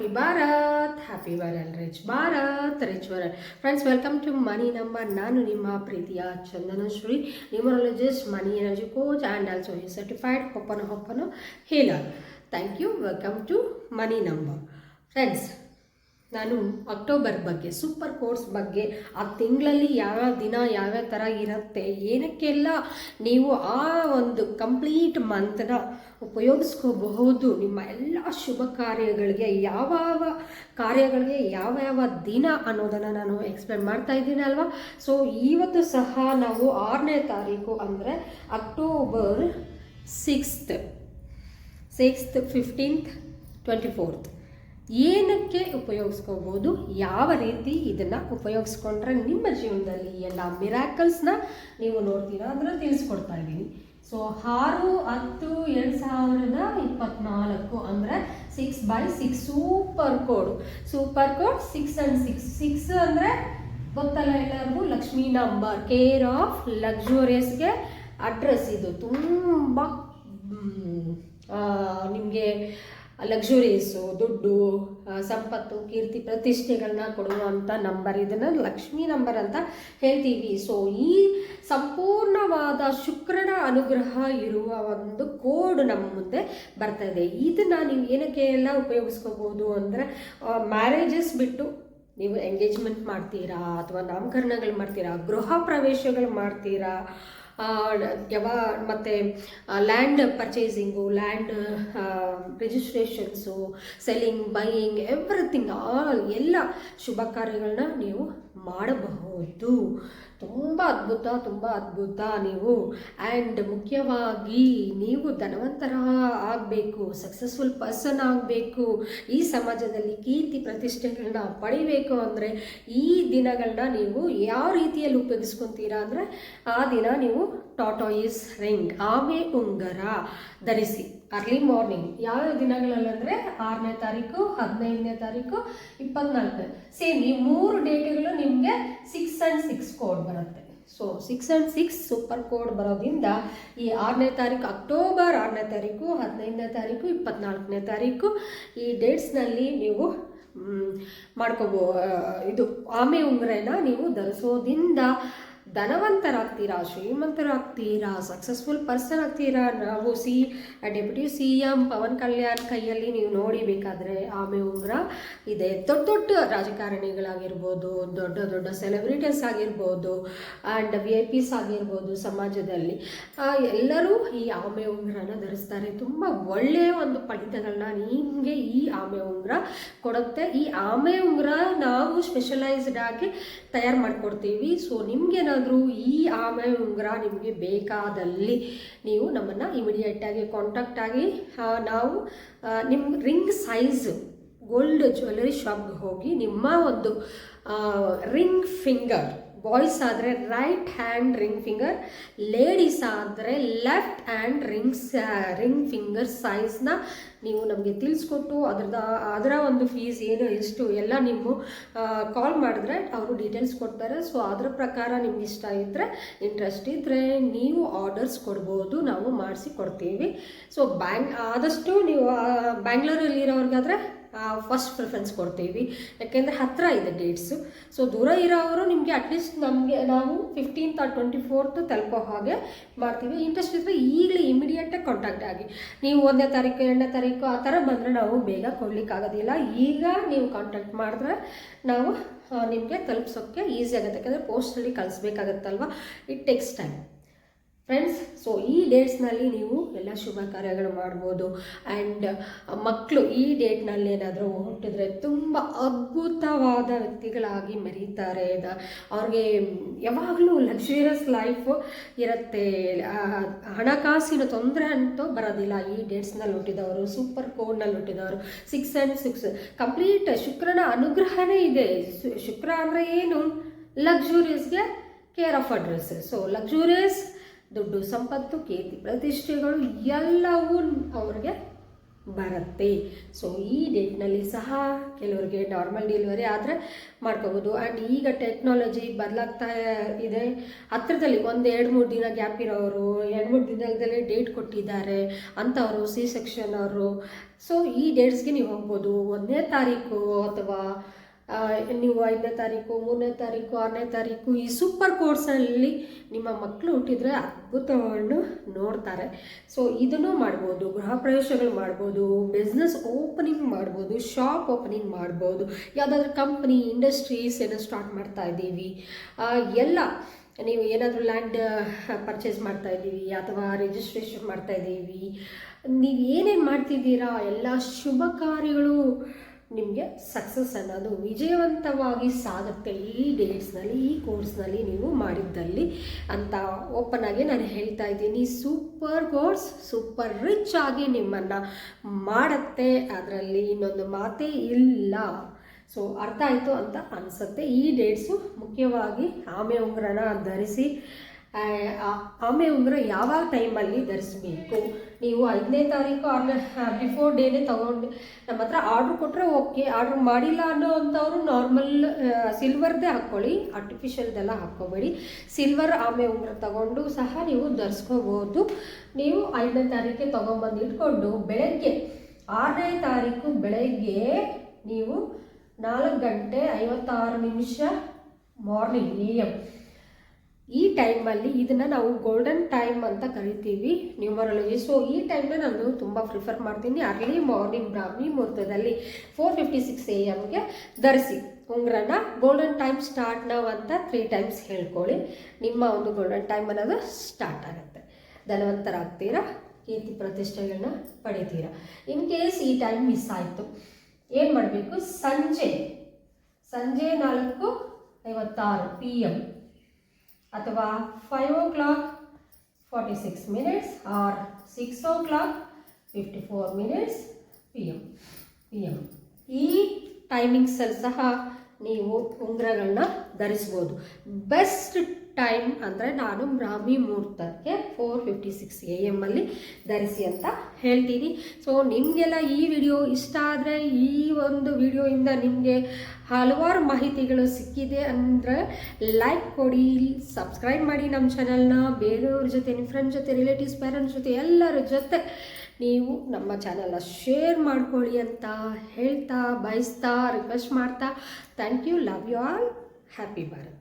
Happy Bharat happy world rich Bharat rich world friends welcome to money number ನಾನು ನಿಮ್ಮ ಪ್ರೀತಿಯ Chandanashree numerologist money energy coach and also ಈ certified ಹೊಪ್ಪನ ಹೊಪ್ಪನ healer thank you welcome to money number friends ನಾನು October ಬಗ್ಗೆ super course ಬಗ್ಗೆ, ಆ ತಿಂಗಳಲ್ಲಿ ಯಾವ್ಯಾವ ದಿನ ಯಾವ್ಯಾವ ಥರ ಇರುತ್ತೆ, ಏನಕ್ಕೆಲ್ಲ ನೀವು ಆ ಒಂದು ಕಂಪ್ಲೀಟ್ ಮಂತ್ನ ಉಪಯೋಗಿಸ್ಕೋಬಹುದು, ನಿಮ್ಮ ಎಲ್ಲ ಶುಭ ಕಾರ್ಯಗಳಿಗೆ ಯಾವ ಕಾರ್ಯಗಳಿಗೆ ಯಾವ ಯಾವ ದಿನ ಅನ್ನೋದನ್ನು ನಾನು ಎಕ್ಸ್ಪ್ಲೇನ್ ಮಾಡ್ತಾ ಇದ್ದೀನಿ ಅಲ್ವಾ? ಸೊ ಇವತ್ತು ಸಹ ನಾವು ಆರನೇ ತಾರೀಕು ಅಂದರೆ October sixth sixth fifteenth twenty fourth ಏನಕ್ಕೆ ಉಪಯೋಗಿಸ್ಕೋಬೋದು, ಯಾವ ರೀತಿ ಇದನ್ನು ಉಪಯೋಗಿಸ್ಕೊಂಡ್ರೆ ನಿಮ್ಮ ಜೀವನದಲ್ಲಿ ಎಲ್ಲ ಮಿರಾಕಲ್ಸ್ನ ನೀವು ನೋಡ್ತೀರಾ ಅಂದರೆ ತಿಳಿಸ್ಕೊಡ್ತಾ ಇದ್ದೀನಿ. ಸೊ ಆರು, ಹತ್ತು, ಎರಡು ಸಾವಿರದ ಇಪ್ಪತ್ನಾಲ್ಕು ಅಂದರೆ six by six super code super code six and six six ಅಂದರೆ ಗೊತ್ತಲ್ಲ ಎಲ್ಲರಿಗೂ? ಲಕ್ಷ್ಮೀ ನಂಬರ್ ಕೇರ್ ಆಫ್ ಲಕ್ಸುರಿಯಸ್ಗೆ ಅಡ್ರೆಸ್ ಇದು. ತುಂಬ ನಿಮಗೆ ಲಕ್ಸುರೀಸು ದುಡ್ಡು ಸಂಪತ್ತು, ಕೀರ್ತಿ ಪ್ರತಿಷ್ಠೆಗಳನ್ನ ಕೊಡುವಂಥ ನಂಬರ್ ಇದನ್ನು ಲಕ್ಷ್ಮೀ ನಂಬರ್ ಅಂತ ಹೇಳ್ತೀವಿ. ಸೊ ಈ ಸಂಪೂರ್ಣವಾದ ಶುಕ್ರನ ಅನುಗ್ರಹ ಇರುವ ಒಂದು ಕೋಡ್ ನಮ್ಮ ಮುಂದೆ ಬರ್ತಾ ಇದೆ. ಇದನ್ನು ನೀವು ಏನಕ್ಕೆ ಎಲ್ಲ ಉಪಯೋಗಿಸ್ಕೋಬೋದು ಅಂದರೆ ಮ್ಯಾರೇಜಸ್ ಬಿಟ್ಟು ನೀವು ಎಂಗೇಜ್ಮೆಂಟ್ ಮಾಡ್ತೀರಾ ಅಥವಾ ನಾಮಕರಣಗಳು ಮಾಡ್ತೀರಾ, ಗೃಹ ಪ್ರವೇಶಗಳು ಮಾಡ್ತೀರಾ ಯಾವ, ಮತ್ತು land purchasing land registrations selling buying everything all ಎಲ್ಲ ಶುಭ ಕಾರ್ಯಗಳನ್ನ ನೀವು ಮಾಡಬಹುದು. ತುಂಬ ಅದ್ಭುತ ತುಂಬ ಅದ್ಭುತ ನೀವು. ಆ್ಯಂಡ್ ಮುಖ್ಯವಾಗಿ ನೀವು ಧನವಂತರ ಆಗಬೇಕು ಸಕ್ಸಸ್ಫುಲ್ ಪರ್ಸನ್ ಆಗಬೇಕು. ಈ ಸಮಾಜದಲ್ಲಿ ಕೀರ್ತಿ ಪ್ರತಿಷ್ಠೆಗಳನ್ನ ಪಡಿಬೇಕು ಅಂದರೆ ಈ ದಿನಗಳನ್ನ ನೀವು ಯಾವ ರೀತಿಯಲ್ಲಿ ಉಪಯೋಗಿಸ್ಕೊತೀರಾ ಅಂದರೆ ಆ ದಿನ ನೀವು ಟಾಟಾಯಿಸ್ ರಿಂಗ್ ಆಮೆ ಉಂಗರ ಧರಿಸಿ. ಅರ್ಲಿ ಮಾರ್ನಿಂಗ್ ಯಾವ ದಿನಗಳಲ್ಲಂದರೆ ಆರನೇ ತಾರೀಕು, ಹದಿನೈದನೇ ತಾರೀಕು ಇಪ್ಪತ್ನಾಲ್ಕನೇ ಸೇಮ್ ಈ ಮೂರು ಡೇಟ್ಗಳು ನಿಮಗೆ ಸಿಕ್ಸ್ ಆ್ಯಂಡ್ ಸಿಕ್ಸ್ ಕೋಡ್ ಬರುತ್ತೆ. So six and six super code ಬರೋದ್ರಿಂದ ಈ ಆರನೇ ತಾರೀಕು ಅಕ್ಟೋಬರ್ ಆರನೇ ತಾರೀಕು, ಹದಿನೈದನೇ ತಾರೀಕು, ಇಪ್ಪತ್ನಾಲ್ಕನೇ ತಾರೀಕು, ಈ ಡೇಟ್ಸ್ನಲ್ಲಿ ನೀವು ಮಾಡ್ಕೋಬೋ ಇದು ಆಮೆ ಉಂಗ್ರೆನ ನೀವು ಧರಿಸೋದ್ರಿಂದ ಧನವಂತರಾಗ್ತೀರಾ, ಶ್ರೀಮಂತರಾಗ್ತೀರಾ ಸಕ್ಸಸ್ಫುಲ್ ಪರ್ಸನ್ ಆಗ್ತೀರಾ? ನಾವು C deputy C M Pavan Kalyan ಕೈಯಲ್ಲಿ ನೀವು ನೋಡಿಬೇಕಾದ್ರೆ ಆಮೆ ಉಂಗ್ರ ಇದೆ. ದೊಡ್ಡ ದೊಡ್ಡ ರಾಜಕಾರಣಿಗಳಾಗಿರ್ಬೋದು, ದೊಡ್ಡ ದೊಡ್ಡ ಸೆಲೆಬ್ರಿಟೀಸ್ ಆಗಿರ್ಬೋದು ಆ್ಯಂಡ್ ವಿ ಐ ಪಿಸ್ ಆಗಿರ್ಬೋದು ಸಮಾಜದಲ್ಲಿ. ಎಲ್ಲರೂ ಈ ಆಮೆ ಉಂಗ್ರನ ಧರಿಸ್ತಾರೆ. ತುಂಬ ಒಳ್ಳೆಯ ಒಂದು ಫಲಿತಗಳನ್ನ ನಿಮಗೆ ಈ ಆಮೆ ಉಂಗ್ರ ಕೊಡುತ್ತೆ. ಈ ಆಮೆ ಉಂಗ್ರ ನಾವು ಸ್ಪೆಷಲೈಸ್ಡ್ ಆಗಿ ತಯಾರು ಮಾಡಿಕೊಡ್ತೀವಿ. ಸೊ ನಿಮಗೇನಾದರೂ ಈ ಆಮೆ ಉಂಗುರ ನಿಮಗೆ ಬೇಕಾದಲ್ಲಿ ನೀವು ನಮ್ಮನ್ನು ಇಮಿಡಿಯೇಟಾಗಿ ಕಾಂಟ್ಯಾಕ್ಟ್ ಆಗಿ ನಾವು ನಿಮ್ಮ ರಿಂಗ್ ಸೈಜ್ ಗೋಲ್ಡ್ ಜ್ಯುವೆಲ್ಲರಿ ಶಾಪ್ಗೆ ಹೋಗಿ ನಿಮ್ಮ ಒಂದು ರಿಂಗ್ ಫಿಂಗರ್ ಬಾಯ್ಸ್ ಆದರೆ right hand ring finger, ladies ಆದರೆ left hand rings ring finger ಸೈಜ್ನ ನೀವು ನಮಗೆ ತಿಳಿಸ್ಕೊಟ್ಟು ಅದ್ರದ, ಅದರ ಒಂದು ಫೀಸ್ ಏನು, ಎಷ್ಟು, ಎಲ್ಲ ನೀವು ಕಾಲ್ ಮಾಡಿದ್ರೆ ಅವರು ಡೀಟೇಲ್ಸ್ ಕೊಡ್ತಾರೆ. ಸೊ ಅದರ ಪ್ರಕಾರ ನಿಮ್ಗೆ ಇಷ್ಟ ಇದ್ದರೆ ಇಂಟ್ರೆಸ್ಟ್ ಇದ್ದರೆ ನೀವು ಆರ್ಡರ್ಸ್ ಕೊಡ್ಬೋದು, ನಾವು ಮಾಡಿಸಿ ಕೊಡ್ತೀವಿ. ಸೊ ಬ್ಯಾಂಗ್, ಆದಷ್ಟು ನೀವು ಬ್ಯಾಂಗ್ಳೂರಲ್ಲಿ ಇರೋರ್ಗಾದ್ರೆ ಫಸ್ಟ್ ಪ್ರಿಫರೆನ್ಸ್ ಕೊಡ್ತೀವಿ. ಯಾಕೆಂದರೆ ಹತ್ತಿರ ಇದೆ ಡೇಟ್ಸು ಸೊ ದೂರ ಇರೋವರು ನಿಮಗೆ ಅಟ್ಲೀಸ್ಟ್ ನಮಗೆ, ನಾವು ಫಿಫ್ಟೀನ್ತ್ ಆರ್ ಟ್ವೆಂಟಿ ಫೋರ್ತ್ ತಲುಪೋ ಹಾಗೆ ಮಾಡ್ತೀವಿ. ಇಂಟ್ರೆಸ್ಟ್ ಇದ್ದರೆ ಈಗಲೇ ಇಮಿಡಿಯೇಟಾಗಿ ಕಾಂಟ್ಯಾಕ್ಟ್ ಆಗಿ. ನೀವು ಒಂದನೇ ತಾರೀಕು, ಎರಡನೇ ತಾರೀಕು ಆ ಥರ ಬಂದರೆ ನಾವು ಬೇಗ ಕೊಡಲಿಕ್ಕಾಗೋದಿಲ್ಲ. ಈಗ ನೀವು ಕಾಂಟ್ಯಾಕ್ಟ್ ಮಾಡಿದ್ರೆ ನಾವು ನಿಮಗೆ ತಲುಪಿಸೋಕ್ಕೆ ಈಸಿ ಆಗುತ್ತೆ. ಯಾಕಂದರೆ ಪೋಸ್ಟಲ್ಲಿ ಕಳಿಸ್ಬೇಕಾಗತ್ತಲ್ವ? It takes time friends so ಈ ಡೇಟ್ಸ್ನಲ್ಲಿ ನೀವು ಎಲ್ಲ ಶುಭ ಕಾರ್ಯಗಳು ಮಾಡ್ಬೋದು. ಆ್ಯಂಡ್ ಮಕ್ಕಳು ಈ ಡೇಟ್ನಲ್ಲಿ ಏನಾದರೂ ಹುಟ್ಟಿದ್ರೆ ತುಂಬ ಅದ್ಭುತವಾದ ವ್ಯಕ್ತಿಗಳಾಗಿ ಮೆರೀತಾರೆ. ಅವ್ರಿಗೆ ಯಾವಾಗಲೂ ಲಕ್ಸುರಿಯಸ್ ಲೈಫ್ ಇರುತ್ತೆ. ಹಣಕಾಸಿನ ತೊಂದರೆ ಅಂತೂ ಬರೋದಿಲ್ಲ. ಈ ಡೇಟ್ಸ್ನಲ್ಲಿ ಹುಟ್ಟಿದವರು ಸೂಪರ್ ಕೋಡ್ನಲ್ಲಿ ಹುಟ್ಟಿದವರು ಸಿಕ್ಸ್ ಆ್ಯಂಡ್ ಸಿಕ್ಸ್ ಕಂಪ್ಲೀಟ್ ಶುಕ್ರನ ಅನುಗ್ರಹನೇ ಇದೆ. ಶುಕ್ರ ಅಂದರೆ ಏನು? ಲಕ್ಸುರಿಯಸ್ಗೆ care of address so luxurious ದುಡ್ಡು, ಸಂಪತ್ತು ಕೀರ್ತಿ ಪ್ರತಿಷ್ಠೆಗಳು ಎಲ್ಲವೂ ಅವ್ರಿಗೆ ಬರುತ್ತೆ. ಸೊ ಈ ಡೇಟ್ನಲ್ಲಿ ಸಹ ಕೆಲವರಿಗೆ ನಾರ್ಮಲ್ ಡೆಲಿವರಿ ಆದರೆ ಮಾಡ್ಕೋಬೋದು. ಆ್ಯಂಡ್ ಈಗ ಟೆಕ್ನಾಲಜಿ ಬದಲಾಗ್ತಾ ಇದೆ. ಹತ್ರದಲ್ಲಿ ಒಂದು ಎರಡು ಮೂರು ದಿನ ಗ್ಯಾಪ್ ಇರೋರು, ಎರಡು ಮೂರು ದಿನದಲ್ಲಿ ಡೇಟ್ ಕೊಟ್ಟಿದ್ದಾರೆ ಅಂಥವರು ಸಿ ಸೆಕ್ಷನ್ ಅವರು. ಸೊ ಈ ಡೇಟ್ಸ್ಗೆ ನೀವು ಹೋಗ್ಬೋದು. ಒಂದನೇ ತಾರೀಕು ಅಥವಾ ನೀವು ಐದನೇ ತಾರೀಕು, ಮೂರನೇ ತಾರೀಕು, ಆರನೇ ತಾರೀಕು ಈ ಸೂಪರ್ ಕೋರ್ಸಲ್ಲಿ ನಿಮ್ಮ ಮಕ್ಕಳು ಹುಟ್ಟಿದರೆ ಅದ್ಭುತವನ್ನು ನೋಡ್ತಾರೆ. ಸೊ ಇದನ್ನು ಮಾಡ್ಬೋದು, ಗೃಹ ಪ್ರವೇಶಗಳು ಮಾಡ್ಬೋದು ಬಿಸ್ನೆಸ್ ಓಪನಿಂಗ್ ಮಾಡ್ಬೋದು ಶಾಪ್ ಓಪನಿಂಗ್ ಮಾಡ್ಬೋದು, ಯಾವುದಾದ್ರೂ ಕಂಪ್ನಿ ಇಂಡಸ್ಟ್ರೀಸ್ ಏನೋ ಸ್ಟಾರ್ಟ್ ಮಾಡ್ತಾ ಇದ್ದೀವಿ. ಎಲ್ಲ ನೀವು ಏನಾದರೂ ಲ್ಯಾಂಡ್ ಪರ್ಚೇಸ್ ಮಾಡ್ತಾ ಇದ್ದೀವಿ ಅಥವಾ ರಿಜಿಸ್ಟ್ರೇಷನ್ ಮಾಡ್ತಾ ಇದ್ದೀವಿ. ನೀವು ಏನೇನು ಮಾಡ್ತಿದ್ದೀರಾ? ಎಲ್ಲ ಶುಭ ಕಾರ್ಯಗಳು ನಿಮಗೆ ಸಕ್ಸಸ್ ಅನ್ನೋದು ವಿಜಯವಂತವಾಗಿ ಸಾಗುತ್ತೆ ಈ ಡೇಟ್ಸ್ನಲ್ಲಿ ಈ ಕೋರ್ಸ್ನಲ್ಲಿ ನೀವು ಮಾಡಿದ್ದಲ್ಲಿ ಅಂತ ಓಪನ್ ಆಗಿ ನಾನು ಹೇಳ್ತಾ ಇದ್ದೀನಿ. ಸೂಪರ್ ಕೋರ್ಸ್ ಸೂಪರ್ ರಿಚ್ ಆಗಿ ನಿಮ್ಮನ್ನು ಮಾಡುತ್ತೆ. ಅದರಲ್ಲಿ ಇನ್ನೊಂದು ಮಾತೇ ಇಲ್ಲ. ಸೊ ಅರ್ಥ ಆಯಿತು ಅಂತ ಅನಿಸುತ್ತೆ. ಈ ಡೇಟ್ಸು ಮುಖ್ಯವಾಗಿ ಆಮೆ ಉಂಗ್ರನ ಧರಿಸಿ ಆಮೆ ಉಂಗುರ ಯಾವ ಟೈಮಲ್ಲಿ ಧರಿಸ್ಬೇಕು? ನೀವು ಐದನೇ ತಾರೀಕು ಆರನೇ ಬಿಫೋರ್ ಡೇನೇ ತಗೊಂಡು ನಮ್ಮ ಹತ್ರ ಆರ್ಡ್ರ್ ಕೊಟ್ಟರೆ ಓಕೆ, ಆರ್ಡ್ರ್ ಮಾಡಿಲ್ಲ ಅನ್ನೋ ಅಂಥವ್ರು ನಾರ್ಮಲ್ ಸಿಲ್ವರ್ದೇ ಹಾಕ್ಕೊಳ್ಳಿ ಆರ್ಟಿಫಿಷಿಯಲ್ದೆಲ್ಲ ಹಾಕ್ಕೋಬೇಡಿ. ಸಿಲ್ವರ್ ಆಮೆ ಉಂಗುರ ತಗೊಂಡು ಸಹ ನೀವು ಧರಿಸ್ಕೋಬೋದು. ನೀವು ಐದನೇ ತಾರೀಕೆ ತೊಗೊಂಬಂದು ಇಟ್ಕೊಂಡು ಬೆಳಗ್ಗೆ ಆರನೇ ತಾರೀಕು ಬೆಳಗ್ಗೆ ನೀವು ನಾಲ್ಕು ಗಂಟೆ ಐವತ್ತಾರು ನಿಮಿಷ ಮಾರ್ನಿಂಗ್ ಎ ಎಂ ಈ ಟೈಮಲ್ಲಿ ಇದನ್ನು ನಾವು ಗೋಲ್ಡನ್ ಟೈಮ್ ಅಂತ ಕರಿತೀವಿ. ನ್ಯೂಮರಾಲಜಿ ಸೊ ಈ ಟೈಮ್ನ ನಾನು ತುಂಬ ಪ್ರಿಫರ್ ಮಾಡ್ತೀನಿ ಅರ್ಲಿ ಮಾರ್ನಿಂಗ್ ಬ್ರಾಹ್ಮಿ ಮುಹೂರ್ತದಲ್ಲಿ ಫೋರ್ ಫಿಫ್ಟಿ ಸಿಕ್ಸ್ ಎ ಎಮ್ಗೆ ಧರಿಸಿ. ಉಂಗ್ರನ ಗೋಲ್ಡನ್ ಟೈಮ್ ಸ್ಟಾರ್ಟ್ ನಾವು ಅಂತ ತ್ರೀ ಟೈಮ್ಸ್ ಹೇಳ್ಕೊಳ್ಳಿ. ನಿಮ್ಮ ಒಂದು ಗೋಲ್ಡನ್ ಟೈಮ್ ಅನ್ನೋದು ಸ್ಟಾರ್ಟ್ ಆಗುತ್ತೆ. ಧನವಂತರಾಗ್ತೀರಾ? ಕೀರ್ತಿ ಪ್ರತಿಷ್ಠೆಗಳನ್ನ ಪಡಿತೀರಾ? ಇನ್ ಕೇಸ್ ಈ ಟೈಮ್ ಮಿಸ್ ಆಯಿತು, ಏನು ಮಾಡಬೇಕು? ಸಂಜೆ ಸಂಜೆ ನಾಲ್ಕು ಐವತ್ತಾರು ಪಿ ಎಂ ಅಥವಾ five o'clock forty six minutes or six o'clock fifty four minutes P M P M ಈ ಟೈಮಿಂಗ್ಸಲ್ಲಿ ಸಹ ನೀವು ಉಂಗುರಗಳನ್ನ ಧರಿಸ್ಬೋದು. ಬೆಸ್ಟ್ ಟೈಮ್ ಅಂದರೆ ನಾನು ಬ್ರಾಹ್ಮಿ ಮುಹೂರ್ತಕ್ಕೆ ಫೋರ್ ಫಿಫ್ಟಿ ಸಿಕ್ಸ್ ಎ ಎಮ್ಮಲ್ಲಿ ಧರಿಸಿ ಅಂತ ಹೇಳ್ತೀನಿ. ಸೊ ನಿಮಗೆಲ್ಲ ಈ ವಿಡಿಯೋ ಇಷ್ಟ ಆದರೆ, ಈ ಒಂದು ವಿಡಿಯೋಯಿಂದ ನಿಮಗೆ ಹಲವಾರು ಮಾಹಿತಿಗಳು ಸಿಕ್ಕಿದೆ ಅಂದರೆ ಲೈಕ್ ಕೊಡಿ ಸಬ್ಸ್ಕ್ರೈಬ್ ಮಾಡಿ ನಮ್ಮ ಚಾನಲ್ನ ಬೇರೆಯವ್ರ ಜೊತೆ ನಿಮ್ಮ ಫ್ರೆಂಡ್ ಜೊತೆ ರಿಲೇಟಿವ್ಸ್ ಪೇರೆಂಟ್ಸ್ ಜೊತೆ, ಎಲ್ಲರ ಜೊತೆ ನೀವು ನಮ್ಮ ಚಾನಲ್ನ ಶೇರ್ ಮಾಡ್ಕೊಳ್ಳಿ ಅಂತ ಹೇಳ್ತಾ, ಬಯಸ್ತಾ ರಿಕ್ವೆಸ್ಟ್ ಮಾಡ್ತಾ. Thank you love you all happy Bharat